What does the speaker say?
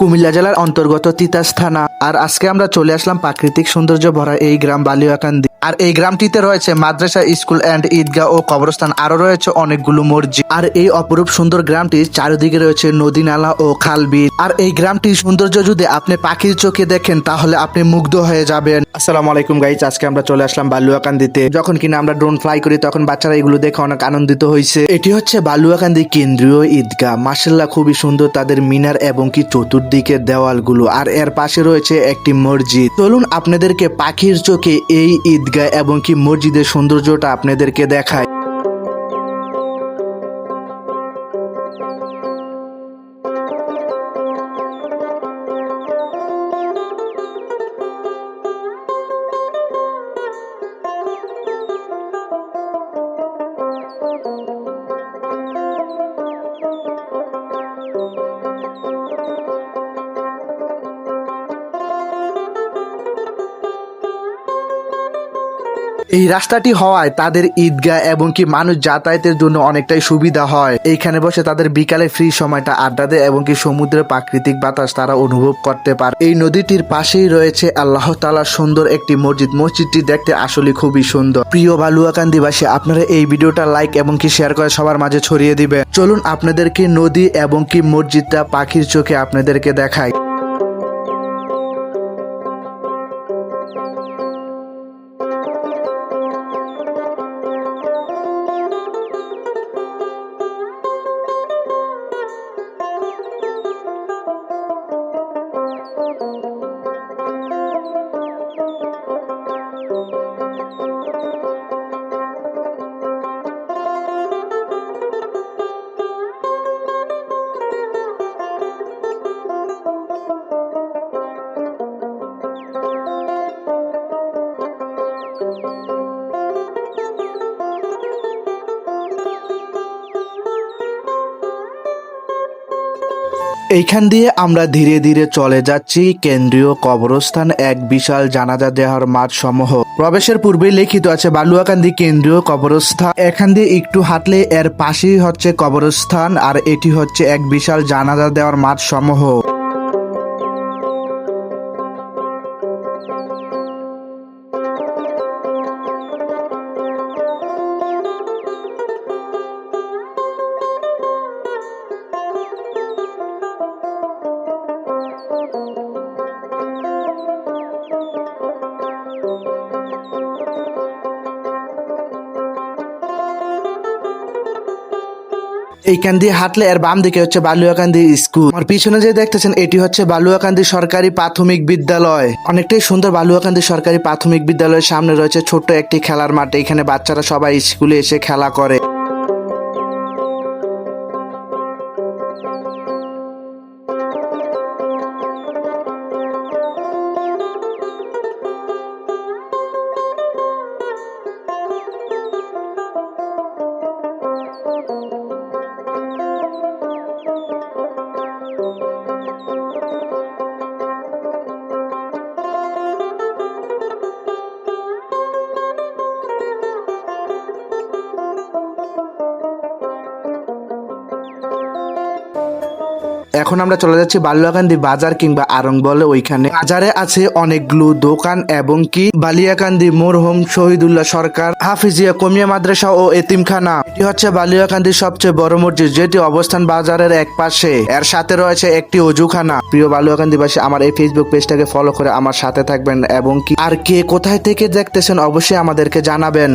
কুমিল্লা জেলার অন্তর্গত তিতাস থানা। আর আজকে আমরা চলে আসলাম প্রাকৃতিক সৌন্দর্য ভরা এই গ্রাম বালিয়াকান্দি। আর এই গ্রামটিতে রয়েছে মাদ্রাসা, স্কুল অ্যান্ড ঈদগাহ ও কবরস্থান। আরও রয়েছে অনেকগুলো মসজিদ। আর এই অপরূপ সুন্দর গ্রামটির চারিদিকে রয়েছে নদী, নালা ও খাল বিল। আর এই গ্রামটির সৌন্দর্য যদি আপনি পাখির চোখে দেখেন, তাহলে আপনি মুগ্ধ হয়ে যাবেন। আসসালামু আলাইকুম গাইজ আজকে আমরা চলে আসলাম বালুয়াকান্দিতে। যখন কিনা আমরা ড্রোন ফ্লাই করি, তখন বাচ্চারা এগুলো দেখে অনেক আনন্দিত হয়েছে এটি হচ্ছে বালুয়াকান্দি কেন্দ্রীয় ঈদগাহ। মার্শাল্লাহ খুবই সুন্দর তাদের মিনার এবং কি চতুর্দিকে দেওয়ালগুলো। আর এর পাশে রয়েছে একটি মসজিদ। চলুন, আপনাদেরকে পাখির চোখে এই ঈদগাহ এবং কি মসজিদের সৌন্দর্যটা আপনাদেরকে দেখায়। এই রাস্তাটি হওয়ায় তাদের ঈদগাহ এবং কি মানুষ যাতায়াতের জন্য অনেকটাই সুবিধা হয়। এইখানে বসে তাদের বিকালে ফ্রি সময়টা আড্ডা দেয় এবং কি সমুদ্রের প্রাকৃতিক বাতাস তারা অনুভব করতে পারে। এই নদীটির পাশেই রয়েছে আল্লাহ তালার সুন্দর একটি মসজিদ। মসজিদটি দেখতে আসলে খুবই সুন্দর। প্রিয় বালুয়াকান্দিবাসী, আপনারা এই ভিডিওটা লাইক এবং কি শেয়ার করে সবার মাঝে ছড়িয়ে দিবেন। চলুন আপনাদেরকে নদী এবং কি মসজিদটা পাখির চোখে আপনাদেরকে দেখাই। এইখান দিয়ে আমরা ধীরে ধীরে চলে যাচ্ছি কেন্দ্রীয় কবরস্থান এক বিশাল জানাজা দেওয়ার মাঠ সমূহ প্রবেশের পূর্বে লিখিত আছে বালুয়াকান্দি কেন্দ্রীয় কবরস্থান। এখান দিয়ে একটু হাঁটলে এর পাশেই হচ্ছে কবরস্থান আর এটি হচ্ছে এক বিশাল জানাজা দেওয়ার মাঠ সমূহ এইখান দিয়ে হাঁটলে এর বাম দিকে হচ্ছে বালুয়াকান্দি স্কুল। আমার পিছনে যে দেখতেছেন, এটি হচ্ছে বালুয়াকান্দি সরকারি প্রাথমিক বিদ্যালয়। অনেকটাই সুন্দর বালুয়াকান্দি সরকারি প্রাথমিক বিদ্যালয়ের সামনে রয়েছে ছোট্ট একটি খেলার মাঠ। এখানে বাচ্চারা সবাই স্কুলে এসে খেলা করে। এখন আমরা চলে যাচ্ছি বালিয়াকান্দি বাজার কিংবা আরং বলে ওইখানে। বাজারে আছে অনেকগুলো দোকান এবং কি? বালিয়াকান্দি, মোরহম, শহীদুল্লাহ সরকার, হাফিজিয়া, কমিয়া মাদ্রাসা ও এতিমখানা। এটি হচ্ছে বালিয়াকান্দির সবচেয়ে বড় মসজিদ, যেটি অবস্থান বাজারের এক পাশে। এর সাথে রয়েছে একটি অজুখানা। প্রিয় বালিয়াকান্দিবাসী, আমার এই ফেসবুক পেজটাকে ফলো করে আমার সাথে থাকবেন এবং কি? আর কে কোথায় থেকে দেখতেছেন, অবশ্যই আমাদেরকে জানাবেন।